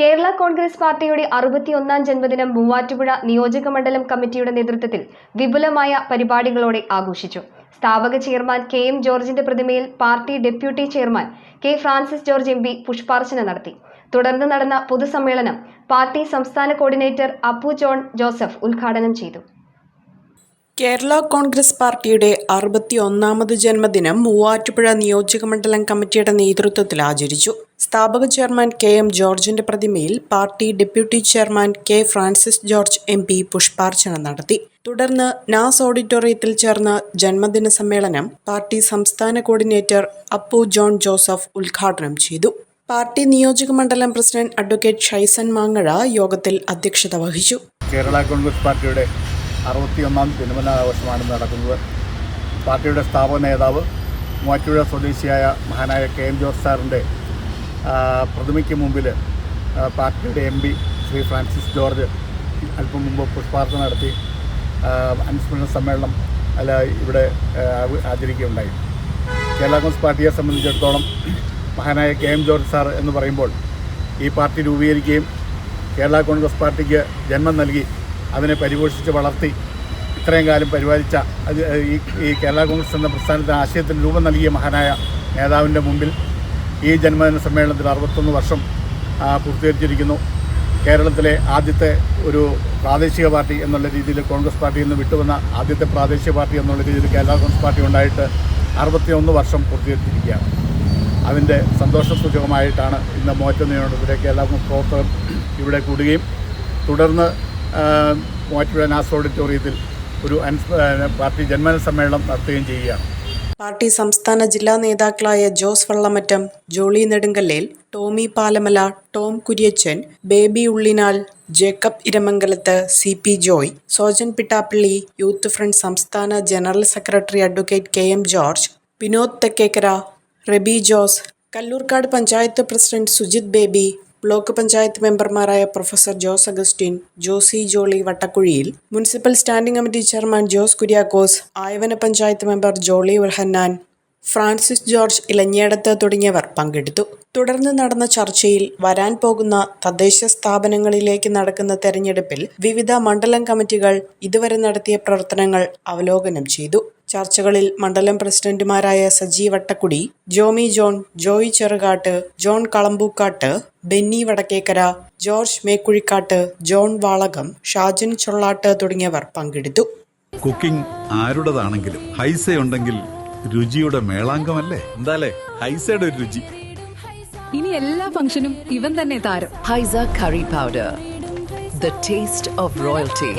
കേരള കോൺഗ്രസ് പാർട്ടിയുടെ അറുപത്തിയൊന്നാം ജന്മദിനം മൂവാറ്റുപുഴ നിയോജക മണ്ഡലം കമ്മിറ്റിയുടെ നേതൃത്വത്തിൽ വിപുലമായ പരിപാടികളോടെ ആഘോഷിച്ചു. സ്ഥാപക ചെയർമാൻ കെ എം ജോർജിന്റെ പ്രതിമയിൽ party deputy chairman K Francis George M P പുഷ്പാർച്ചന നടത്തി. തുടർന്ന് നടന്ന പൊതുസമ്മേളനം പാർട്ടി സംസ്ഥാന കോർഡിനേറ്റർ അപ്പു ജോൺ ജോസഫ് ഉദ്ഘാടനം ചെയ്തു. കേരള കോൺഗ്രസ് പാർട്ടിയുടെ അറുപത്തി ഒന്നാമത് ജന്മദിനം മൂവാറ്റുപുഴ നിയോജകമണ്ഡലം കമ്മിറ്റിയുടെ നേതൃത്വത്തിൽ ആചരിച്ചു. സ്ഥാപക ചെയർമാൻ കെ എം ജോർജിന്റെ പ്രതിമയിൽ party deputy chairman K Francis George M P പുഷ്പാർച്ചന നടത്തി. തുടർന്ന് നാസ് ഓഡിറ്റോറിയത്തിൽ ചേർന്ന ജന്മദിന സമ്മേളനം പാർട്ടി സംസ്ഥാന കോർഡിനേറ്റർ അപ്പു ജോൺ ജോസഫ് ഉദ്ഘാടനം ചെയ്തു. പാർട്ടി നിയോജക മണ്ഡലം പ്രസിഡന്റ് അഡ്വക്കേറ്റ് ഷൈസൻ മാങ്ങഴ യോഗത്തിൽ അധ്യക്ഷത വഹിച്ചു. കേരള കോൺഗ്രസ് പാർട്ടിയുടെ അറുപത്തിയൊന്നാം ജന്മദിനാഘോഷമാണ് നടക്കുന്നത്. പാർട്ടിയുടെ സ്ഥാപക നേതാവ് മൂവാറ്റുപുഴ സ്വദേശിയായ മഹാനായ കെ എം ജോസ് സാറിന്റെ പ്രതിമയ്ക്ക് മുമ്പിൽ പാർട്ടിയുടെ എം പി ശ്രീ ഫ്രാൻസിസ് ജോർജ് അല്പം മുമ്പ് പുഷ്പാർത്ഥന നടത്തി അനുസ്മരണ സമ്മേളനം അല്ല ഇവിടെ ആചരിക്കുകയുണ്ടായി. കേരള കോൺഗ്രസ് പാർട്ടിയെ സംബന്ധിച്ചിടത്തോളം മഹാനായ കെ എം ജോർജ് സാർ എന്ന് പറയുമ്പോൾ ഈ പാർട്ടി രൂപീകരിക്കുകയും കേരള കോൺഗ്രസ് പാർട്ടിക്ക് ജന്മം നൽകി അതിനെ പരിപോഷിച്ച് വളർത്തി ഇത്രയും കാലം പരിപാലിച്ച അത് ഈ കേരള കോൺഗ്രസ് എന്ന പ്രസ്ഥാനത്തിന് ആശയത്തിന് രൂപം നൽകിയ മഹാനായ നേതാവിന്റെ മുമ്പിൽ ഈ ജന്മദിന സമ്മേളനത്തിൽ അറുപത്തൊന്ന് വർഷം പൂർത്തീകരിച്ചിരിക്കുന്നു. കേരളത്തിലെ ആദ്യത്തെ ഒരു പ്രാദേശിക പാർട്ടി എന്നുള്ള രീതിയിൽ കോൺഗ്രസ് പാർട്ടിയിൽ നിന്ന് വിട്ടുവന്ന ആദ്യത്തെ പ്രാദേശിക പാർട്ടി എന്നുള്ള രീതിയിൽ കേരള കോൺഗ്രസ് പാർട്ടി ഉണ്ടായിട്ട് അറുപത്തിയൊന്ന് വർഷം പൂർത്തീകരിച്ചിരിക്കുകയാണ്. അതിന്റെ സന്തോഷസൂചകമായിട്ടാണ് ഇന്ന് മോറ്റ കേരള കോൺഗ്രസ് പ്രവർത്തകർ ഇവിടെ കൂടുകയും തുടർന്ന് മൂവാറ്റുപുഴ നാസ് ഓഡിറ്റോറിയത്തിൽ ഒരു പാർട്ടി ജന്മദിന സമ്മേളനം നടത്തുകയും ചെയ്യുകയാണ്. പാർട്ടി സംസ്ഥാന ജില്ലാ നേതാക്കളായ Jose Vallamattam Jolly Nedunkallel Tomy Palamala Tom Kuriachan Baby Ullinal Jacob Iramangalath C P Joy Sojan Pittappally youth front സംസ്ഥാന general secretary advocate K M George Vinod Thekkekara Rabi Jose Kallurkad panchayat president Sujith Baby block panchayat മെമ്പർമാരായ professor Jose Augustine Josy Jolly Vattakuzhiyil municipal standing committee chairman Jose Kuriakose Ayavana panchayat member Jolly Ulhannan Francis George Elanjedath തുടങ്ങിയവർ പങ്കെടുത്തു. തുടർന്ന് നടന്ന ചർച്ചയിൽ വരാൻ പോകുന്ന തദ്ദേശ സ്ഥാപനങ്ങളിലേക്ക് നടക്കുന്ന തെരഞ്ഞെടുപ്പിൽ വിവിധ മണ്ഡലം കമ്മിറ്റികൾ ഇതുവരെ നടത്തിയ പ്രവർത്തനങ്ങൾ അവലോകനം ചെയ്തു. ചർച്ചകളിൽ മണ്ഡലം പ്രസിഡന്റുമാരായ സജി വട്ടക്കുടി ജോമി ജോൺ ജോയി ചെറുകാട്ട് ജോൺ കളമ്പൂക്കാട്ട് ബെന്നി വടക്കേക്കര ജോർജ് മേക്കുഴിക്കാട്ട് ജോൺ വാളകം ഷാജിൻ ചൊള്ളാട്ട് തുടങ്ങിയവർ പങ്കെടുത്തു. കുക്കിംഗ് ആരുടേതാണെങ്കിലും ഹൈസ ഉണ്ടെങ്കിൽ രുചിയുടെ മേളാങ്കമല്ലേ? എന്താലേ? ഹൈസയുടെ ഒരു രുചി. ഇനി എല്ലാ ഫംഗ്ഷനും ഇവൻ തന്നെ താരം. Haisa curry powder the taste of royalty.